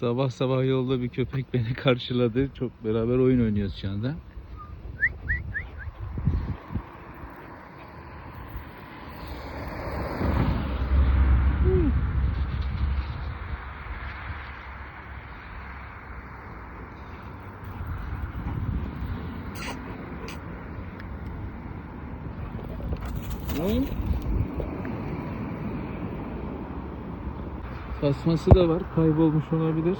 Sabah sabah yolda bir köpek beni karşıladı. Çok beraber oyun oynuyoruz şu anda. Ne? Tasması da var. Kaybolmuş olabilir.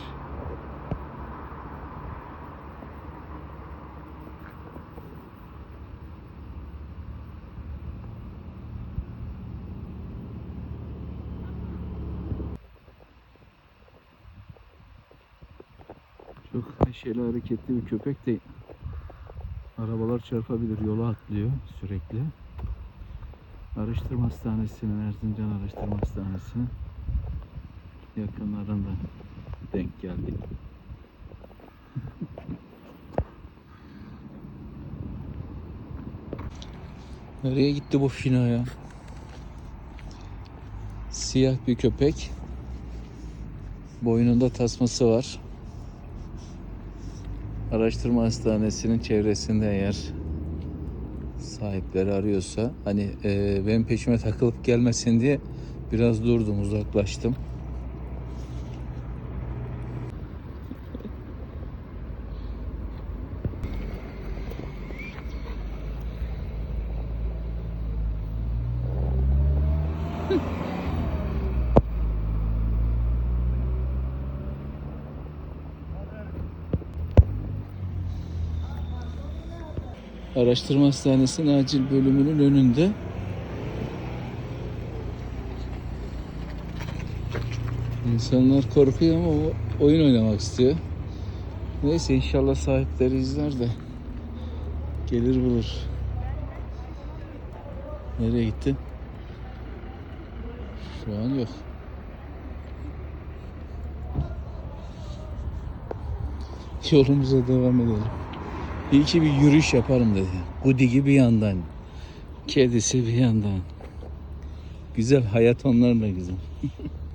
Çok neşeli hareketli bir köpek de arabalar çarpabilir. Yola atlıyor sürekli. Araştırma Hastanesi'nin, Erzincan Araştırma Hastanesi'nin yakınlarında denk geldik. Nereye gitti bu fino ya? Siyah bir köpek. Boynunda tasması var. Araştırma hastanesinin çevresinde eğer sahipleri arıyorsa hani e, benim peşime takılıp gelmesin diye biraz durdum uzaklaştım. Araştırma Hastanesi'nin acil bölümünün önünde. İnsanlar korkuyor ama oyun oynamak istiyor. Neyse inşallah sahipleri izler de gelir bulur. Nereye gitti? Şu an yok. Yolumuza devam edelim. İyi ki bir yürüyüş yaparım dedi. Gudi bir yandan. Kedisi bir yandan. Güzel hayat onlarla güzel.